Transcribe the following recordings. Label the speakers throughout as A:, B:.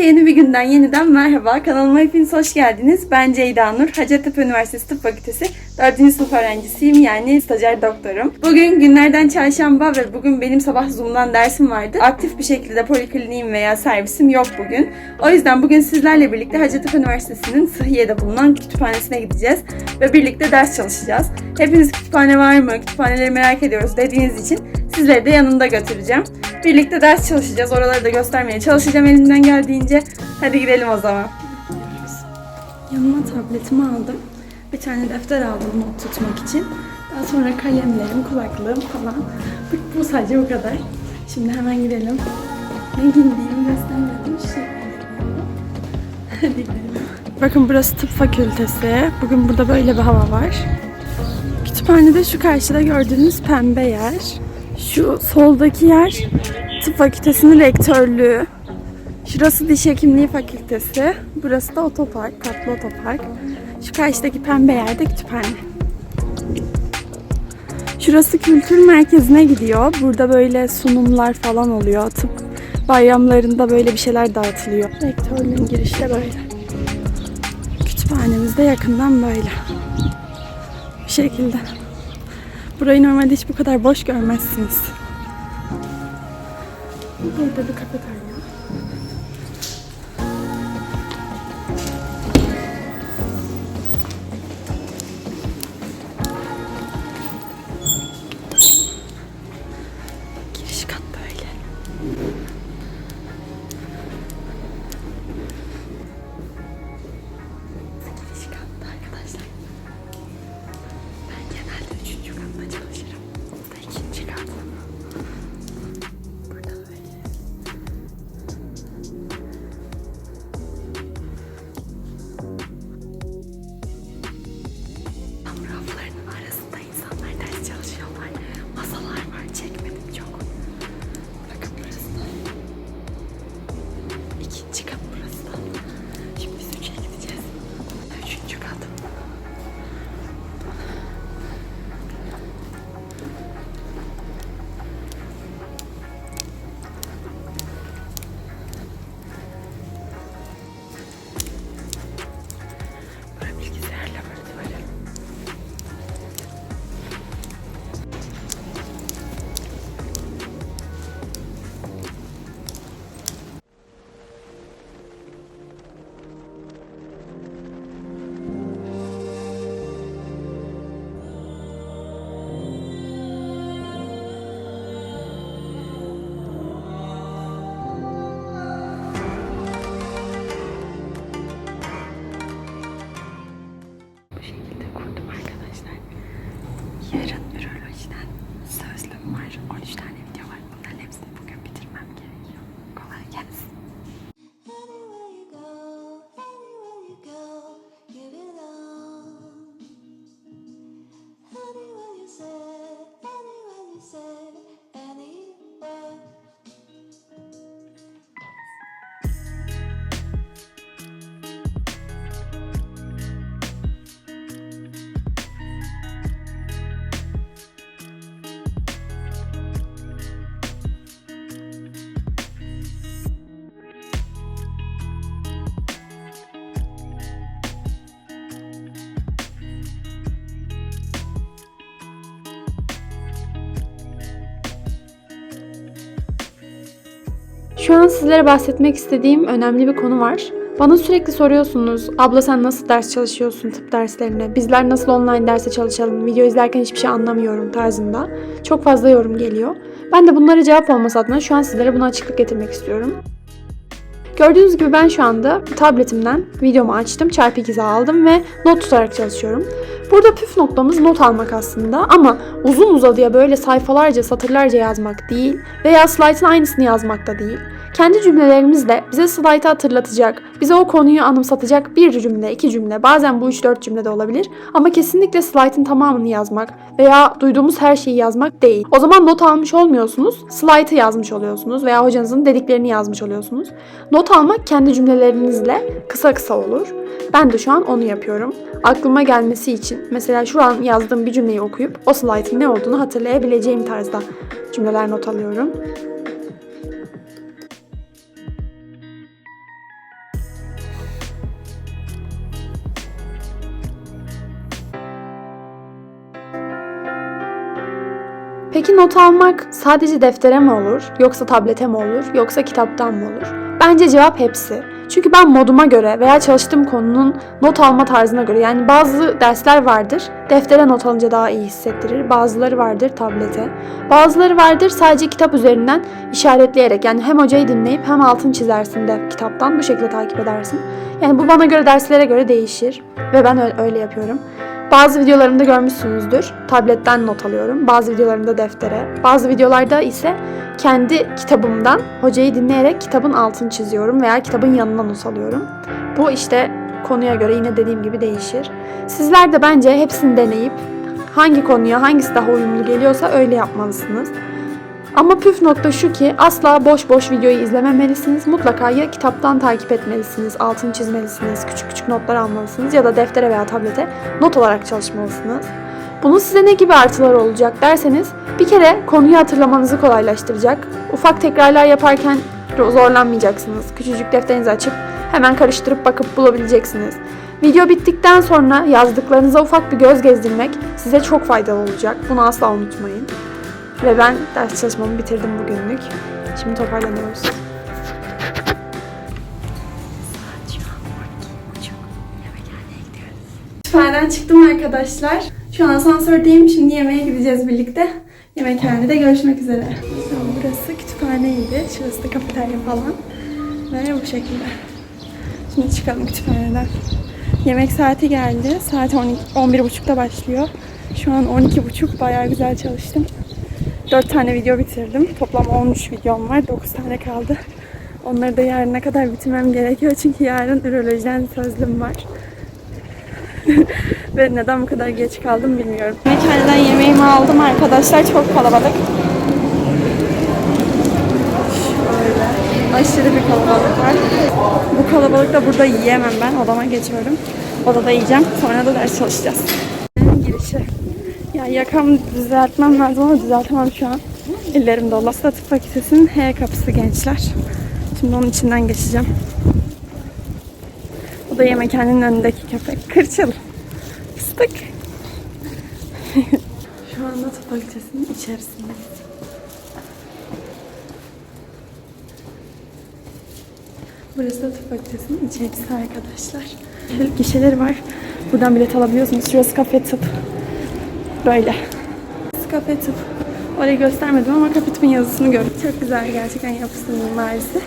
A: Herkese yeni bir günden yeniden merhaba. Kanalıma hepiniz hoş geldiniz. Ben Ceyda Nur. Hacettepe Üniversitesi Tıp Fakültesi 4. sınıf öğrencisiyim. Yani stajyer doktorum. Bugün günlerden çarşamba ve bugün benim sabah Zoom'dan dersim vardı. Aktif bir şekilde polikliniğim veya servisim yok bugün. O yüzden bugün sizlerle birlikte Hacettepe Üniversitesi'nin Sıhhiye'de bulunan kütüphanesine gideceğiz. Ve birlikte ders çalışacağız. Hepiniz kütüphane var mı, kütüphaneleri merak ediyoruz dediğiniz için sizleri de yanımda götüreceğim. Birlikte ders çalışacağız. Oraları da göstermeye çalışacağım elimden geldiğince. Hadi gidelim o zaman. Yanıma tabletimi aldım. Bir tane defter aldım not tutmak için. Daha sonra kalemlerim, kulaklığım falan. Bu, bu sadece bu kadar. Şimdi hemen gidelim. Ne giydiğimi göstermedim. Şey. Hadi gidelim. Bakın burası tıp fakültesi. Bugün burada böyle bir hava var. Kütüphanede şu karşıda gördüğünüz pembe yer. Şu soldaki yer tıp fakültesinin rektörlüğü. Şurası diş hekimliği fakültesi. Burası da otopark, katlı otopark. Şu karşıdaki pembe yerde kütüphane. Şurası kültür merkezine gidiyor. Burada böyle sunumlar falan oluyor. Tıp bayramlarında böyle bir şeyler dağıtılıyor. Rektörlüğün girişte böyle. Kütüphanemiz de yakından böyle. Bu şekilde. Burayı normalde hiç bu kadar boş görmezsiniz. Burada bir kafeterya. Giriş
B: Şu an sizlere bahsetmek istediğim önemli bir konu var. Bana sürekli soruyorsunuz, abla sen nasıl ders çalışıyorsun tıp derslerine, bizler nasıl online derse çalışalım, video izlerken hiçbir şey anlamıyorum tarzında. Çok fazla yorum geliyor. Ben de bunlara cevap olması adına şu an sizlere buna açıklık getirmek istiyorum. Gördüğünüz gibi ben şu anda tabletimden videomu açtım, çarpı ikizi aldım ve not tutarak çalışıyorum. Burada püf noktamız not almak aslında ama uzun uzadıya böyle sayfalarca, satırlarca yazmak değil veya slaytın aynısını yazmak da değil. Kendi cümlelerimizle bize slaytı hatırlatacak, bize o konuyu anımsatacak bir cümle, iki cümle, bazen bu üç dört cümle de olabilir ama kesinlikle slaytın tamamını yazmak veya duyduğumuz her şeyi yazmak değil. O zaman not almış olmuyorsunuz, slaytı yazmış oluyorsunuz veya hocanızın dediklerini yazmış oluyorsunuz. Not almak kendi cümlelerinizle kısa kısa olur. Ben de şu an onu yapıyorum. Aklıma gelmesi için mesela şu an yazdığım bir cümleyi okuyup o slaytın ne olduğunu hatırlayabileceğim tarzda cümleler not alıyorum. Peki not almak sadece deftere mi olur, yoksa tablete mi olur, yoksa kitaptan mı olur? Bence cevap hepsi. Çünkü ben moduma göre veya çalıştığım konunun not alma tarzına göre yani bazı dersler vardır deftere not alınca daha iyi hissettirir. Bazıları vardır tablete. Bazıları vardır sadece kitap üzerinden işaretleyerek yani hem hocayı dinleyip hem altın çizersin de kitaptan bu şekilde takip edersin. Yani bu bana göre derslere göre değişir ve ben öyle, yapıyorum. Bazı videolarımda görmüşsünüzdür. Tabletten not alıyorum. Bazı videolarımda deftere. Bazı videolarda ise kendi kitabımdan hocayı dinleyerek kitabın altını çiziyorum veya kitabın yanına not alıyorum. Bu işte konuya göre yine dediğim gibi değişir. Sizler de bence hepsini deneyip hangi konuya hangisi daha uyumlu geliyorsa öyle yapmalısınız. Ama püf nokta şu ki asla boş boş videoyu izlememelisiniz. Mutlaka ya kitaptan takip etmelisiniz, altını çizmelisiniz, küçük küçük notlar almalısınız ya da deftere veya tablete not olarak çalışmalısınız. Bunun size ne gibi artıları olacak derseniz bir kere konuyu hatırlamanızı kolaylaştıracak. Ufak tekrarlar yaparken zorlanmayacaksınız. Küçücük defterinizi açıp hemen karıştırıp bakıp bulabileceksiniz. Video bittikten sonra yazdıklarınıza ufak bir göz gezdirmek size çok faydalı olacak. Bunu asla unutmayın. Ve ben ders çalışmamı bitirdim bugünlük. Şimdi toparlanıyoruz.
A: Kütüphaneden çıktım arkadaşlar. Şu an asansördeyim. Şimdi yemeğe gideceğiz birlikte. Yemekhanede görüşmek üzere. Burası kütüphaneydi. Şurası da kafeterya falan. Ve bu şekilde. Şimdi çıkalım kütüphaneden. Yemek saati geldi. Saat 12, 11.30'da başlıyor. Şu an 12.30. Bayağı güzel çalıştım. 4 tane video bitirdim. Toplam 13 videom var. 9 tane kaldı. Onları da yarına kadar bitirmem gerekiyor. Çünkü yarın ürolojiden sözlüm var. Ve neden bu kadar geç kaldım bilmiyorum. Mekhaneden yemeğimi aldım arkadaşlar. Çok kalabalık. Şöyle. Aşırı bir kalabalık var. Bu kalabalıkta burada yiyemem ben. Odama geçiyorum. Odada yiyeceğim. Sonra da ders çalışacağız. Girişi. Ya yakamı düzeltmem lazım ama düzeltemem şu an. Ellerim dolu. Aslında tıp fakültesinin H kapısı gençler. Şimdi onun içinden geçeceğim. Bu da yemekhanenin önündeki köpek. Kırçıl. Fıstık. Şu anda tıp fakültesinin içerisindeyiz. Burası da tıp fakültesinin içerisi arkadaşlar. Gişeleri var. Buradan bilet alabiliyorsunuz. Şurası kafe tıp. Böyle. Kafe tıp. Orayı göstermedim ama kafe tıpın yazısını gördüm. Çok güzel gerçekten yapısının mimarisi.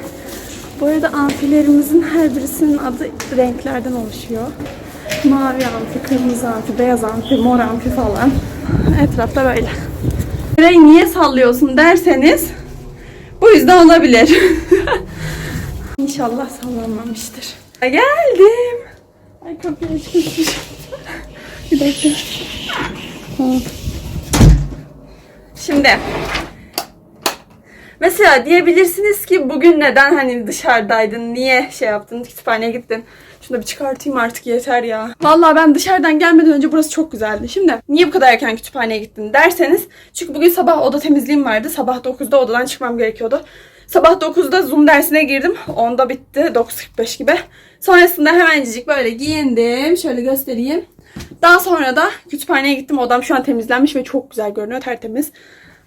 A: Bu arada amfilerimizin her birisinin adı renklerden oluşuyor. Mavi amfi, kırmızı amfi, beyaz amfi, mor amfi falan. Etrafta böyle. Burayı niye sallıyorsun derseniz bu yüzden olabilir. İnşallah sallanmamıştır. Geldim. Ay kapıyı açmışım. Bir dakika. Şimdi Mesela diyebilirsiniz ki bugün neden hani dışarıdaydın, niye şey yaptın, kütüphaneye gittin. Şunu da bir çıkartayım artık yeter ya. Vallahi ben dışarıdan gelmeden önce burası çok güzeldi. Şimdi niye bu kadar erken kütüphaneye gittin derseniz. Çünkü bugün sabah oda temizliğim vardı. Sabah 9'da odadan çıkmam gerekiyordu. Sabah 9'da Zoom dersine girdim. 10'da bitti. 9.45 gibi. Sonrasında hemencik böyle giyindim. Şöyle göstereyim. Daha sonra da kütüphaneye gittim. Odam şu an temizlenmiş ve çok güzel görünüyor. Tertemiz.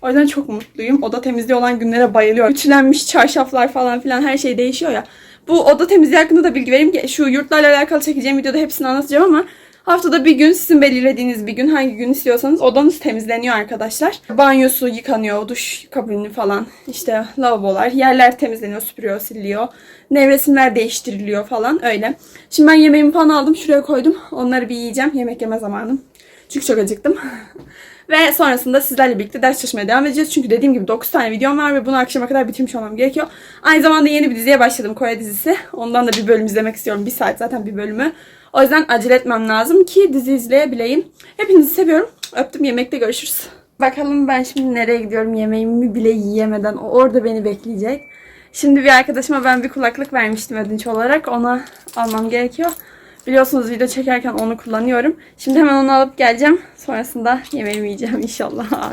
A: O yüzden çok mutluyum. Oda temizliği olan günlere bayılıyorum. Ütülenmiş çarşaflar falan filan her şey değişiyor ya. Bu oda temizliği hakkında da bilgi vereyim ki şu yurtlarla alakalı çekeceğim videoda hepsini anlatacağım ama haftada bir gün sizin belirlediğiniz bir gün hangi gün istiyorsanız odanız temizleniyor arkadaşlar. Banyosu yıkanıyor, duş kabini falan işte lavabolar, yerler temizleniyor, süpürüyor, siliyor. Nevresimler değiştiriliyor falan öyle. Şimdi ben yemeğimi falan aldım şuraya koydum. Onları bir yiyeceğim. Yemek yeme zamanım. Çünkü çok acıktım. Ve sonrasında sizlerle birlikte ders çalışmaya devam edeceğiz. Çünkü dediğim gibi 9 tane videom var ve bunu akşama kadar bitirmiş olmam gerekiyor. Aynı zamanda yeni bir diziye başladım Kore dizisi. Ondan da bir bölüm izlemek istiyorum. Bir saat zaten bir bölümü. O yüzden acele etmem lazım ki dizi izleyebileyim. Hepinizi seviyorum. Öptüm. Yemekte görüşürüz. Bakalım ben şimdi nereye gidiyorum yemeğimi bile yiyemeden. O orada beni bekleyecek. Şimdi bir arkadaşıma ben bir kulaklık vermiştim ödünç olarak. Ona almam gerekiyor. Biliyorsunuz video çekerken onu kullanıyorum. Şimdi hemen onu alıp geleceğim. Sonrasında yemeğimi yiyeceğim inşallah.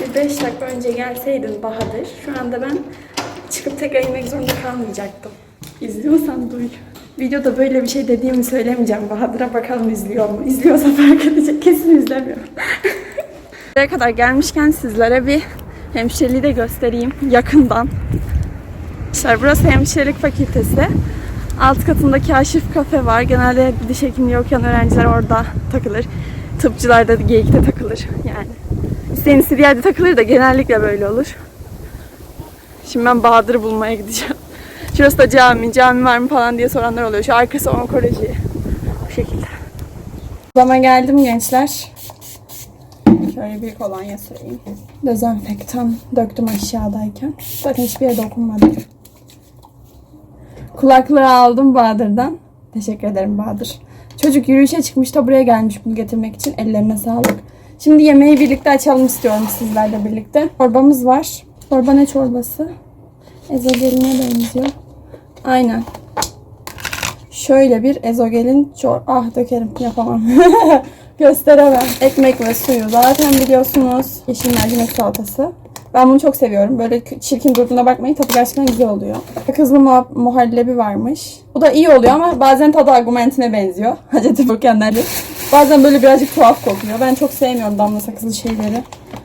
A: Bir 5 dakika önce gelseydin Bahadır. Şu anda ben çıkıp tekrar inmek zorunda kalmayacaktım. İzliyorsan duy. Videoda böyle bir şey dediğimi söylemeyeceğim Bahadır'a bakalım izliyor mu? İzliyorsa fark edecek. Kesin izlemiyor. Buraya kadar gelmişken sizlere bir hemşireliği de göstereyim yakından. Arkadaşlar burası hemşirelik fakültesi. Alt katında kaşif kafe var. Genelde diş hekimliği okuyan öğrenciler orada takılır. Tıpçılar da geyikte takılır yani. İsteyen istediği yerde takılır da genellikle böyle olur. Şimdi ben Bahadır'ı bulmaya gideceğim. Şurası da cami, cami var mı falan diye soranlar oluyor. Şu arkası onkoloji. Bu şekilde. Zama geldim gençler. Şöyle bir kolonya süreyim. Dezenfektan döktüm aşağıdayken. Zaten hiçbir yere dokunmadım. Kulaklığı aldım Bahadır'dan. Teşekkür ederim Bahadır. Çocuk yürüyüşe çıkmış da buraya gelmiş bunu getirmek için. Ellerine sağlık. Şimdi yemeği birlikte açalım istiyorum sizlerle birlikte. Çorbamız var. Çorba ne çorbası? Ezogeline benziyor. Aynen. Şöyle bir ezogelin çor... Ah dökerim yapamam. Gösteremem. Ekmek ve suyu zaten biliyorsunuz. Yeşil mercimek salatası. Ben bunu çok seviyorum. Böyle çirkin durduğuna bakmayın. Tadı gerçekten güzel oluyor. Kızlı muha- muhallebi varmış. Bu da iyi oluyor ama bazen tadı argumentine benziyor. Hacettepe Okenler'de. Bazen böyle birazcık tuhaf kokuyor. Ben çok sevmiyorum damla sakızlı şeyleri.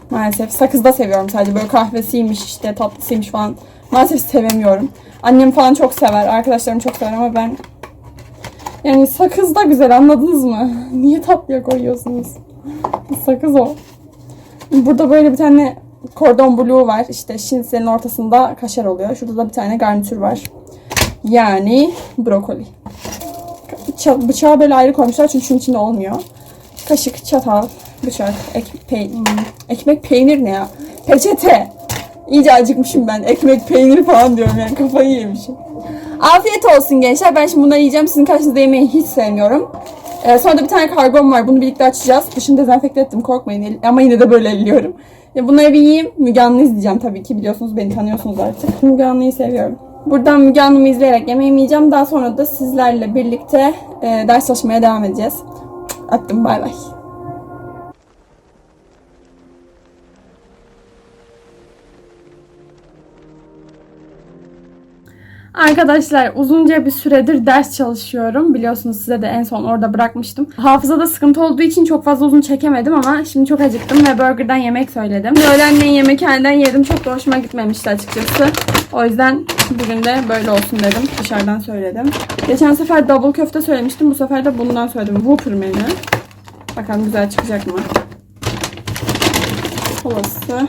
A: Maalesef. Sakız da seviyorum sadece. Böyle kahvesiymiş işte tatlısıymış falan. Maalesef sevemiyorum. Annem falan çok sever. Arkadaşlarım çok sever ama ben yani sakız da güzel anladınız mı? Niye tatlıya koyuyorsunuz? Sakız o. Burada böyle bir tane kordon blue var. İşte şinselin ortasında kaşar oluyor. Şurada da bir tane garnitür var. Yani brokoli. Ça- bıçağı böyle ayrı koymuşlar çünkü şunun içinde olmuyor. Kaşık, çatal, bıçak, ek, pey- hmm, ekmek, peynir ne ya? Peçete. İyice acıkmışım ben. Ekmek, peynir falan diyorum yani kafayı yemişim. Afiyet olsun gençler. Ben şimdi bunları yiyeceğim. Sizin karşınızda yemeği hiç sevmiyorum. Ee, sonra da bir tane kargom var. Bunu birlikte açacağız. Dışını dezenfekte ettim. Korkmayın. Ama yine de böyle elliyorum. Ya bunları bir yiyeyim. Müge Anlı izleyeceğim tabii ki. Biliyorsunuz beni tanıyorsunuz artık. Müge Anlı'yı seviyorum. Buradan Müge Anlı'mı izleyerek yemeğimi yiyeceğim. Daha sonra da sizlerle birlikte e, ders çalışmaya devam edeceğiz. Attım. Bay bay. Arkadaşlar uzunca bir süredir ders çalışıyorum. Biliyorsunuz size de en son orada bırakmıştım. Hafızada sıkıntı olduğu için çok fazla uzun çekemedim ama şimdi çok acıktım ve burgerdan yemek söyledim. Öğlenleyin yemekhaneden yedim. Çok da hoşuma gitmemişti açıkçası. O yüzden bugün de böyle olsun dedim. Dışarıdan söyledim. Geçen sefer double köfte söylemiştim. Bu sefer de bundan söyledim. Whopper menü. Bakalım güzel çıkacak mı? Kolası.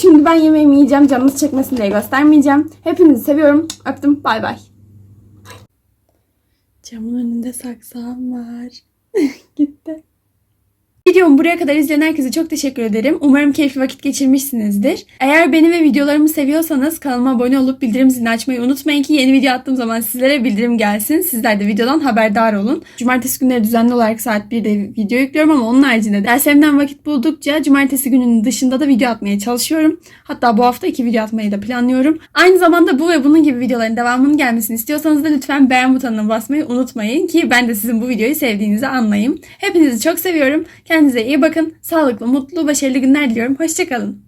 A: Şimdi ben yemeğimi yiyeceğim. Canınız çekmesin diye göstermeyeceğim. Hepinizi seviyorum. Öptüm. Bay bay. Camın önünde saksağım var. Gitti. Videomu buraya kadar izleyen herkese çok teşekkür ederim. Umarım keyifli vakit geçirmişsinizdir. Eğer beni ve videolarımı seviyorsanız kanalıma abone olup bildirim zilini açmayı unutmayın ki yeni video attığım zaman sizlere bildirim gelsin. Sizler de videodan haberdar olun. Cumartesi günleri düzenli olarak saat 1'de video yüklüyorum ama onun haricinde derslerimden vakit buldukça cumartesi gününün dışında da video atmaya çalışıyorum. Hatta bu hafta iki video atmayı da planlıyorum. Aynı zamanda bu ve bunun gibi videoların devamının gelmesini istiyorsanız da lütfen beğen butonuna basmayı unutmayın ki ben de sizin bu videoyu sevdiğinizi anlayayım. Hepinizi çok seviyorum. Kendinize iyi bakın. Sağlıklı, mutlu, başarılı günler diliyorum. Hoşçakalın.